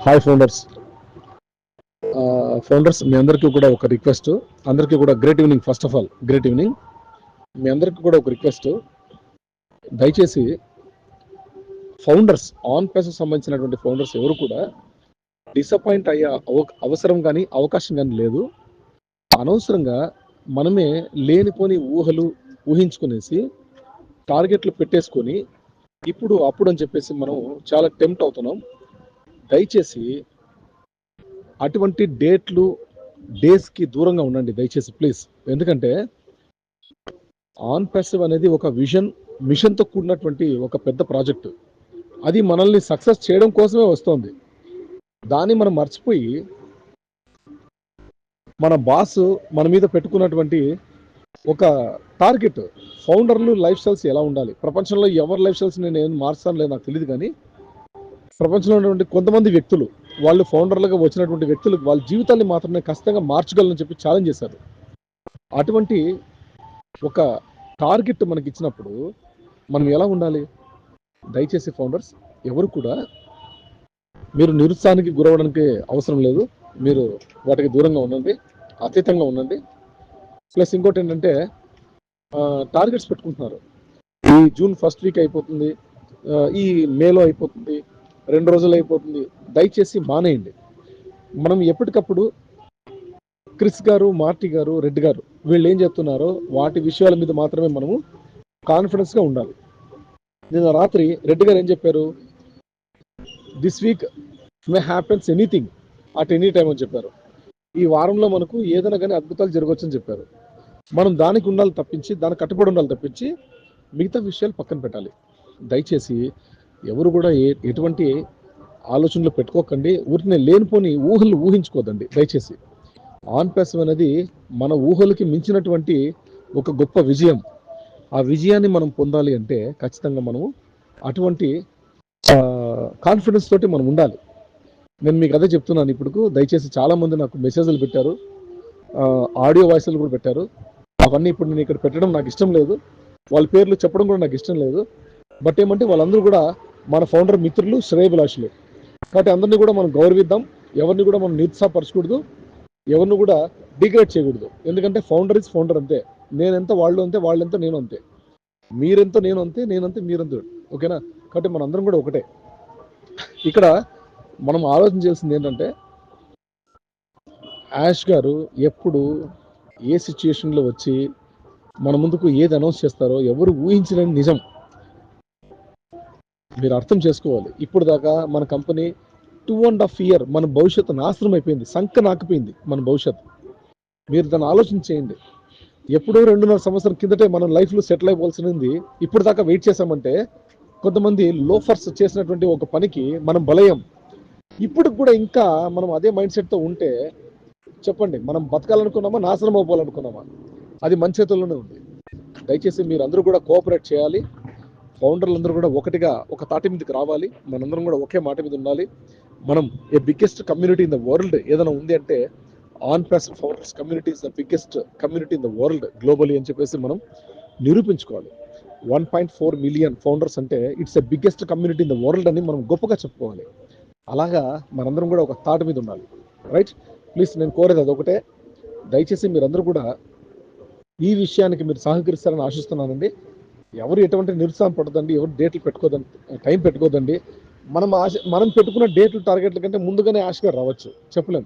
Hi founders founders మీ అందరికీ కూడా ఒక రిక్వెస్ట్ అందరికీ కూడా great evening first of all great evening మీ అందరికీ కూడా ఒక రిక్వెస్ట్ దయచేసి ఫౌండర్స్ ఆన్ పేస్ సంబంధించినటువంటి ఫౌండర్స్ ఎవరు కూడా డిసప్పాయింట్ అయ్యే అవ- అవసరం కానీ అవకాశం కానీ లేదు. అనవసరంగా మనమే లేనిపోని ఊహలు ఊహించుకునేసి టార్గెట్లు పెట్టేసుకొని ఇప్పుడు అప్పుడు అని చెప్పేసి మనం చాలా టెంప్ట్ అవుతున్నాం. దయచేసి అటువంటి డేట్లు డేస్కి దూరంగా ఉండండి దయచేసి ప్లీజ్. ఎందుకంటే ఆన్ ప్యాసివ్ అనేది ఒక విజన్ మిషన్తో కూడినటువంటి ఒక పెద్ద ప్రాజెక్ట్. అది మనల్ని సక్సెస్ చేయడం కోసమే వస్తుంది. దాన్ని మనం మర్చిపోయి మన బాస్ మన మీద పెట్టుకున్నటువంటి ఒక టార్గెట్ ఫౌండర్లు లైఫ్ స్టైల్స్ ఎలా ఉండాలి? ప్రపంచంలో ఎవరి లైఫ్ స్టైల్స్ నేను ఏం మార్చాను లేదు నాకు తెలియదు కానీ ప్రపంచంలో ఉన్నటువంటి కొంతమంది వ్యక్తులు వాళ్ళు ఫౌండర్లుగా వచ్చినటువంటి వ్యక్తులు వాళ్ళ జీవితాన్ని మాత్రమే ఖచ్చితంగా మార్చగలని చెప్పి ఛాలెంజ్ చేశారు. అటువంటి ఒక టార్గెట్ మనకి ఇచ్చినప్పుడు మనం ఎలా ఉండాలి? దయచేసి ఫౌండర్స్ ఎవరు కూడా మీరు నిరుత్సాహానికి గురవడానికి అవసరం లేదు. మీరు వాటికి దూరంగా ఉండండి అతీతంగా ఉండండి. ప్లస్ ఇంకోటి ఏంటంటే టార్గెట్స్ పెట్టుకుంటున్నారు. ఈ జూన్ ఫస్ట్ వీక్ అయిపోతుంది. ఈ మేలో అయిపోతుంది. రెండు రోజులు అయిపోతుంది. దయచేసి మానేయండి. మనం ఎప్పటికప్పుడు క్రిస్ గారు మార్టీ గారు రెడ్డి గారు వీళ్ళు ఏం చెప్తున్నారో వాటి విషయాల మీద మాత్రమే మనము కాన్ఫిడెన్స్గా ఉండాలి. నిన్న రాత్రి రెడ్డి గారు ఏం చెప్పారు? This week may happens anything at any time అని చెప్పారు. ఈ వారంలో మనకు ఏదైనా కానీ అద్భుతాలు జరగవచ్చని చెప్పారు. మనం దానికి ఉండాలి తప్పించి దానికి కట్టుబడి ఉండాలి తప్పించి మిగతా విషయాలు పక్కన పెట్టాలి. దయచేసి ఎవరు కూడా ఏ ఎటువంటి ఆలోచనలు పెట్టుకోకండి. ఊరిని లేనిపోని ఊహలు ఊహించుకోదండి దయచేసి. ఆన్ పేసం అనేది మన ఊహలకి మించినటువంటి ఒక గొప్ప విజయం. ఆ విజయాన్ని మనం పొందాలి అంటే ఖచ్చితంగా మనము అటువంటి కాన్ఫిడెన్స్ తోటి మనం ఉండాలి. నేను మీకు అదే చెప్తున్నాను ఇప్పుడు దయచేసి చాలామంది నాకు మెసేజ్లు పెట్టారు. ఆడియో వాయిస్లు కూడా పెట్టారు. అవన్నీ ఇప్పుడు నేను ఇక్కడ పెట్టడం నాకు ఇష్టం లేదు. వాళ్ళ పేర్లు చెప్పడం కూడా నాకు ఇష్టం లేదు. బట్ ఏమంటే వాళ్ళందరూ కూడా మన ఫౌండర్ మిత్రులు శ్రేయభిలాషులు. కాబట్టి అందరినీ కూడా మనం గౌరవిద్దాం. ఎవరిని కూడా మనం నిరుత్సాహపరచకూడదు. ఎవరిని కూడా డిగ్రేడ్ చేయకూడదు. ఎందుకంటే ఫౌండర్ ఇస్ ఫౌండర్ అంతే. నేనెంత వాళ్ళు అంతే వాళ్ళెంత నేను అంతే. మీరెంత నేను అంతే నేనంతే మీరంతే ఓకేనా? కాబట్టి మన అందరం కూడా ఒకటే. ఇక్కడ మనం ఆలోచన చేయాల్సింది ఏంటంటే యాష్ గారు ఎప్పుడు ఏ సిచ్యుయేషన్లో వచ్చి మన ముందుకు ఏది అనౌన్స్ చేస్తారో ఎవరు ఊహించలేని నిజం. మీరు అర్థం చేసుకోవాలి. ఇప్పుడు దాకా మన company two and half year మన భవిష్యత్తు నాశనం అయిపోయింది సంక నాకిపోయింది మన భవిష్యత్తు. మీరు దాన్ని ఆలోచన చేయండి. ఎప్పుడో రెండున్నర సంవత్సరం కిందటే మనం లైఫ్లో సెటిల్ అయిపోవాల్సింది ఇప్పుడు దాకా వెయిట్ చేసామంటే కొంతమంది లోఫర్స్ చేసినటువంటి ఒక పనికి మనం బలయం. ఇప్పుడు కూడా ఇంకా మనం అదే మైండ్ సెట్తో ఉంటే చెప్పండి మనం బతకాలనుకున్నామా నాశనం అవ్వాలనుకున్నామా? అది మన చేతుల్లోనే ఉంది. దయచేసి మీరు అందరూ కూడా కోఆపరేట్ చేయాలి. ఫౌండర్లు అందరూ కూడా ఒకటిగా ఒక తాటి మీదకి రావాలి. మనందరం కూడా ఒకే మాట మీద ఉండాలి. మనం a biggest community in the world ఏదైనా ఉంది అంటే on pass founders community is the biggest community in the world globally అని చెప్పేసి మనం నిరూపించుకోవాలి. One point four million founders అంటే it's a biggest community in the world అని మనం గొప్పగా చెప్పుకోవాలి. అలాగా మనందరం కూడా ఒక తాటి మీద ఉండాలి. రైట్ ప్లీజ్ నేను కోరేది అదొకటే. దయచేసి మీరందరూ కూడా ఈ విషయానికి మీరు సహకరిస్తారని ఆశిస్తున్నానండి. ఎవరు ఎటువంటి నిరుత్సాహం పడదండి ఎవరు డేట్లు పెట్టుకోదండి టైం పెట్టుకోదండి. మనం ఆశ మనం పెట్టుకున్న డేట్లు టార్గెట్ల కంటే ముందుగానే ఆశగా రావచ్చు చెప్పలేము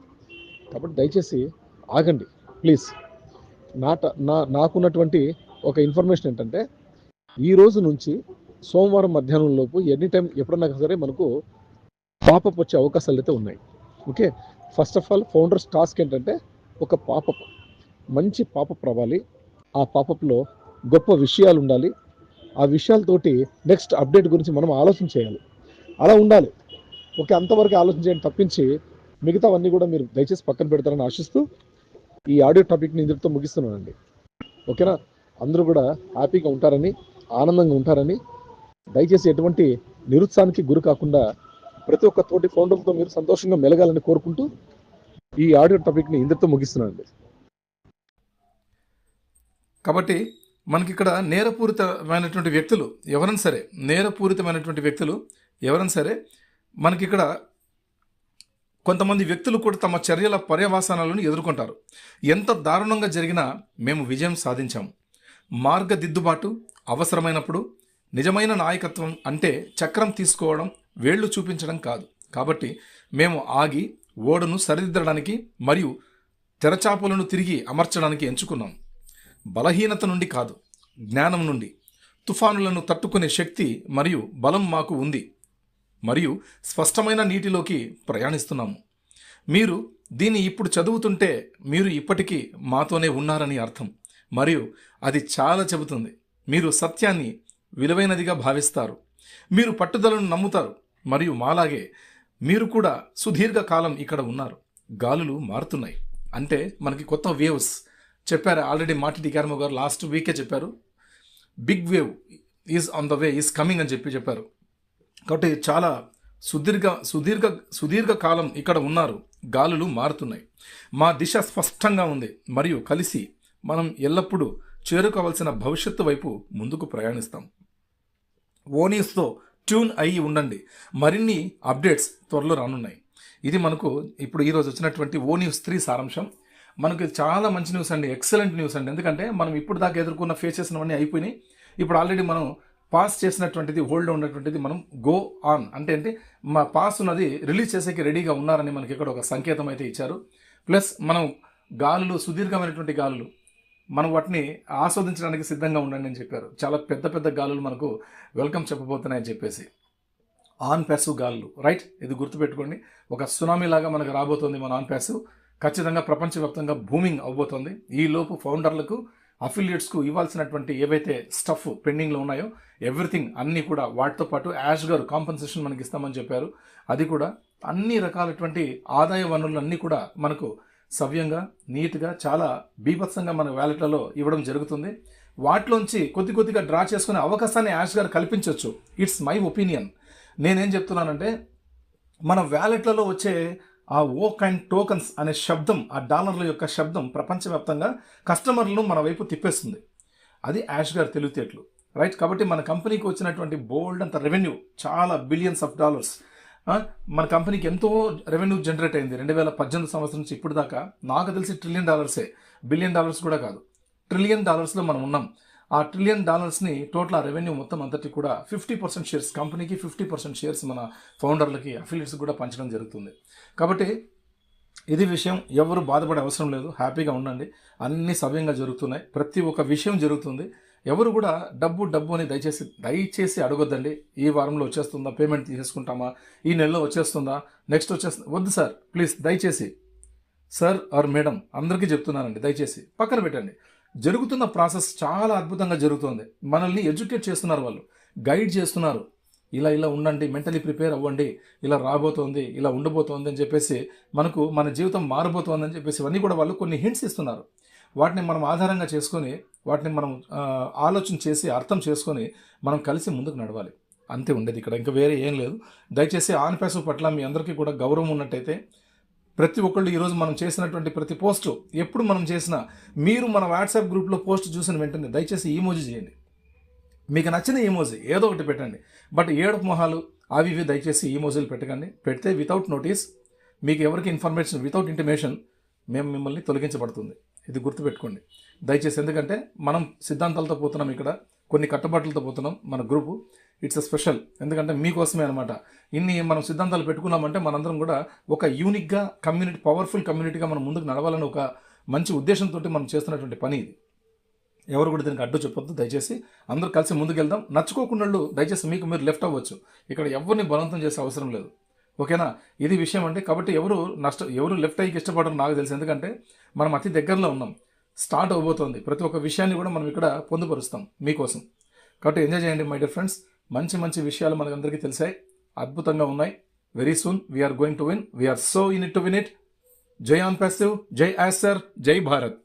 కాబట్టి దయచేసి ఆగండి ప్లీజ్. నా ట- నా నాకున్నటువంటి ఒక ఇన్ఫర్మేషన్ ఏంటంటే ఈ రోజు నుంచి సోమవారం మధ్యాహ్నం లోపు ఎనీ టైం ఎప్పుడన్నా సరే మనకు పాపప్ వచ్చే అవకాశాలు అయితే ఉన్నాయి. Okay? First of all founders task ఏంటంటే ఒక పాపప్ మంచి పాపప్ రావాలి. ఆ పాపప్లో గొప్ప విషయాలు ఉండాలి ఆ విషయాలతోటి నెక్స్ట్ అప్డేట్ గురించి మనం ఆలోచన చేయాలి. అలా ఉండాలి. ఓకే అంతవరకు ఆలోచన చేయండి తప్పించి మిగతావన్నీ కూడా మీరు దయచేసి పక్కన పెడతారని ఆశిస్తూ ఈ ఆడియో టాపిక్ని ఇందులో ముగిస్తున్నానండి. ఓకేనా? అందరూ కూడా హ్యాపీగా ఉంటారని ఆనందంగా ఉంటారని దయచేసి ఎటువంటి నిరుత్సాహానికి గురి కాకుండా ప్రతి ఒక్క తోటి ఫౌండర్తో మీరు సంతోషంగా మెలగాలని కోరుకుంటూ ఈ ఆడియో టాపిక్ని ఇందుతో ముగిస్తున్నానండి. కాబట్టి మనకి ఇక్కడ నేరపూరితమైనటువంటి వ్యక్తులు ఎవరైనా సరే నేరపూరితమైనటువంటి వ్యక్తులు ఎవరైనా సరే మనకి ఇక్కడ కొంతమంది వ్యక్తులు కూడా తమ చర్యల పర్యవసానాలను ఎదుర్కొంటారు. ఎంత దారుణంగా జరిగినా మేము విజయం సాధించాము. మార్గదిద్దుబాటు అవసరమైనప్పుడు నిజమైన నాయకత్వం అంటే చక్రం తీసుకోవడం వేళ్ళు చూపించడం కాదు. కాబట్టి మేము ఆగి ఓడను సరిదిద్దడానికి మరియు తెరచాపలను తిరిగి అమర్చడానికి ఎంచుకున్నాం. బలహీనత నుండి కాదు జ్ఞానం నుండి. తుఫానులను తట్టుకునే శక్తి మరియు బలం మాకు ఉంది. మరియు స్పష్టమైన నీటిలోకి ప్రయాణిస్తున్నాము. మీరు దీన్ని ఇప్పుడు చదువుతుంటే మీరు ఇప్పటికీ మాతోనే ఉన్నారని అర్థం. మరియు అది చాలా చెబుతుంది. మీరు సత్యాన్ని విలువైనదిగా భావిస్తారు. మీరు పట్టుదలను నమ్ముతారు. మరియు మాలాగే మీరు కూడా సుదీర్ఘకాలం ఇక్కడ ఉన్నారు. గాలులు మారుతున్నాయి. అంటే మనకి కొత్త వేవ్స్ చెప్పారు ఆల్రెడీ మాటి డికారమో గారు లాస్ట్ వీకే చెప్పారు. Big wave is on the way is coming అని చెప్పి చెప్పారు. కాబట్టి చాలా సుదీర్ఘ సుదీర్ఘ సుదీర్ఘ కాలం ఇక్కడ ఉన్నారు. గాలులు మారుతున్నాయి. మా దిశ స్పష్టంగా ఉంది. మరియు కలిసి మనం ఎల్లప్పుడూ చేరుకోవాల్సిన భవిష్యత్తు వైపు ముందుకు ప్రయాణిస్తాం. ఓనీస్తో ట్యూన్ అయ్యి ఉండండి. మరిన్ని అప్డేట్స్ త్వరలో రానున్నాయి. ఇది మనకు ఇప్పుడు ఈరోజు వచ్చినటువంటి ఓ న్యూస్ త్రీ సారాంశం. మనకి చాలా మంచి న్యూస్ అండి ఎక్సలెంట్ న్యూస్ అండి. ఎందుకంటే మనం ఇప్పుడు దాకా ఎదుర్కొన్న ఫేస్ చేసినవన్నీ అయిపోయినాయి. ఇప్పుడు ఆల్రెడీ మనం పాస్ చేసినటువంటిది హోల్డ్ ఉన్నటువంటిది మనం గో ఆన్ అంటే ఏంటి? మా పాస్ ఉన్నది రిలీజ్ చేసేకి రెడీగా ఉన్నారని మనకి ఇక్కడ ఒక సంకేతం అయితే ఇచ్చారు. ప్లస్ మనం గాలులు సుదీర్ఘమైనటువంటి గాలులు మనం వాటిని ఆస్వాదించడానికి సిద్ధంగా ఉండండి అని చెప్పారు. చాలా పెద్ద పెద్ద గాలులు మనకు వెల్కమ్ చెప్పబోతున్నాయని చెప్పేసి. ఆన్ ప్యాసివ్ గాలులు రైట్ ఇది గుర్తుపెట్టుకోండి. ఒక సునామీ లాగా మనకు రాబోతోంది మన ఆన్ ప్యాసివ్ ఖచ్చితంగా ప్రపంచవ్యాప్తంగా బూమింగ్ అవబోతోంది ఈ లోపు ఫౌండర్లకు అఫిలియేట్స్కు ఇవ్వాల్సినటువంటి ఏవైతే స్టఫ్ పెండింగ్లో ఉన్నాయో ఎవ్రీథింగ్ అన్నీ కూడా వాటితో పాటు యాష్ గారు కాంపన్సేషన్ మనకి ఇస్తామని చెప్పారు. అది కూడా అన్ని రకాలటువంటి ఆదాయ వనరులు అన్నీ కూడా మనకు సవ్యంగా నీట్గా చాలా బీభత్సంగా మన వ్యాలెట్లలో ఇవ్వడం జరుగుతుంది. వాటిలోంచి కొద్ది కొద్దిగా డ్రా చేసుకునే అవకాశాన్ని యాష్ గారు కల్పించవచ్చు ఇట్స్ మై ఒపీనియన్ నేనేం చెప్తున్నానంటే మన వ్యాలెట్లలో వచ్చే ఆ ఓక్ అండ్ టోకన్స్ అనే శబ్దం ఆ డాలర్ల యొక్క శబ్దం ప్రపంచవ్యాప్తంగా కస్టమర్లను మన వైపు తిప్పేస్తుంది. అది యాష్ గారు తెలివితేటలు. రైట్ కాబట్టి మన కంపెనీకి వచ్చినటువంటి బోల్డ్ అంత రెవెన్యూ చాలా బిలియన్స్ ఆఫ్ డాలర్స్ మన కంపెనీకి ఎంతో రెవెన్యూ జనరేట్ అయింది. రెండు వేల పద్దెనిమిది సంవత్సరం నుంచి ఇప్పుడు దాకా నాకు తెలిసి ట్రిలియన్ డాలర్సే బిలియన్ డాలర్స్ కూడా కాదు. ట్రిలియన్ డాలర్స్లో మనం ఉన్నాం. ఆ ట్రిలియన్ డాలర్స్ని టోటల్ ఆ రెవెన్యూ మొత్తం అంతటి కూడా ఫిఫ్టీ పర్సెంట్ షేర్స్ కంపెనీకి ఫిఫ్టీ పర్సెంట్ షేర్స్ మన ఫౌండర్లకి అఫిలియట్స్ కూడా పంచడం జరుగుతుంది. కాబట్టి ఇది విషయం ఎవరు బాధపడే అవసరం లేదు. హ్యాపీగా ఉండండి. అన్నీ సవ్యంగా జరుగుతున్నాయి. ప్రతి ఒక్క విషయం జరుగుతుంది. ఎవరు కూడా డబ్బు డబ్బు అని దయచేసి దయచేసి అడగొద్దండి. ఈ వారంలో వచ్చేస్తుందా? పేమెంట్ తీసేసుకుంటామా ఈ నెలలో వచ్చేస్తుందా? నెక్స్ట్ వచ్చేస్తుందా? వద్దు సార్. ప్లీజ్ దయచేసి. సార్ ఆర్ మేడం అందరికీ చెప్తున్నానండి. దయచేసి. పక్కన పెట్టండి. జరుగుతున్న ప్రాసెస్ చాలా అద్భుతంగా జరుగుతుంది. మనల్ని ఎడ్యుకేట్ చేస్తున్నారు వాళ్ళు. గైడ్ చేస్తున్నారు. ఇలా ఇలా ఉండండి మెంటలీ ప్రిపేర్ అవ్వండి. ఇలా రాబోతోంది ఇలా ఉండబోతోంది అని చెప్పేసి మనకు మన జీవితం మారబోతోంది అని చెప్పేసి ఇవన్నీ కూడా వాళ్ళు కొన్ని హింట్స్ ఇస్తున్నారు. వాటిని మనం ఆధారంగా చేసుకొని వాటిని మనం ఆలోచన చేసి అర్థం చేసుకొని మనం కలిసి ముందుకు నడవాలి. అంతే ఉండేది ఇక్కడ. ఇంకా వేరే ఏం లేదు. దయచేసి ఆన్ పట్ల మీ అందరికీ కూడా గౌరవం ఉన్నట్టయితే ప్రతి ఒక్కళ్ళు ఈరోజు మనం చేసినటువంటి ప్రతి పోస్టు ఎప్పుడు మనం చేసినా మీరు మన వాట్సాప్ గ్రూప్లో పోస్ట్ చూసిన వెంటనే దయచేసి ఈమోజీ చేయండి. మీకు నచ్చిన ఈమోజీ ఏదో ఒకటి పెట్టండి. బట్ ఏడు మొహాలు అవి ఇవి దయచేసి ఈమోజీలు పెట్టకండి. పెడితే వితౌట్ నోటీస్ మీకు ఎవరికి ఇన్ఫర్మేషన్ వితౌట్ ఇంటిమేషన్ మేము మిమ్మల్ని తొలగించబడుతుంది. ఇది గుర్తుపెట్టుకోండి. దయచేసి ఎందుకంటే మనం సిద్ధాంతాలతో పోతున్నాం ఇక్కడ కొన్ని కట్టుబాట్లతో పోతున్నాం మన గ్రూపు. It's a special. ఎందుకంటే మీకోసమే అనమాట ఇన్ని మనం సిద్ధాంతాలు పెట్టుకున్నామంటే మనందరం కూడా ఒక యూనిక్గా కమ్యూనిటీ పవర్ఫుల్ కమ్యూనిటీగా మనం ముందుకు నడవాలని ఒక మంచి ఉద్దేశంతో మనం చేస్తున్నటువంటి పని ఇది. ఎవరు కూడా దీనికి అడ్డు చెప్పొద్దు దయచేసి. అందరూ కలిసి ముందుకెళ్దాం. నచ్చుకోకుండా దయచేసి మీకు మీరు లెఫ్ట్ అవ్వచ్చు. ఇక్కడ ఎవరిని బలవంతం చేసే అవసరం లేదు. ఓకేనా? ఇది విషయం అంటే కాబట్టి ఎవరు నష్ట ఎవరు లెఫ్ట్ అయ్యి ఇష్టపడరు నాకు తెలుసు. ఎందుకంటే మనం అతి దగ్గరలో ఉన్నాం. స్టార్ట్ అవబోతోంది ప్రతి ఒక్క విషయాన్ని కూడా మనం ఇక్కడ పొందుపరుస్తాం మీకోసం. కాబట్టి ఎంజాయ్ చేయండి మై డియర్ ఫ్రెండ్స్. మంచి మంచి విషయాలు మనకందరికీ తెలిసాయి. అద్భుతంగా ఉన్నాయి. Very soon we are going to win we are so in it to win it జై ఆన్ ప్యాసివ్ జై యాసర్ జై భారత్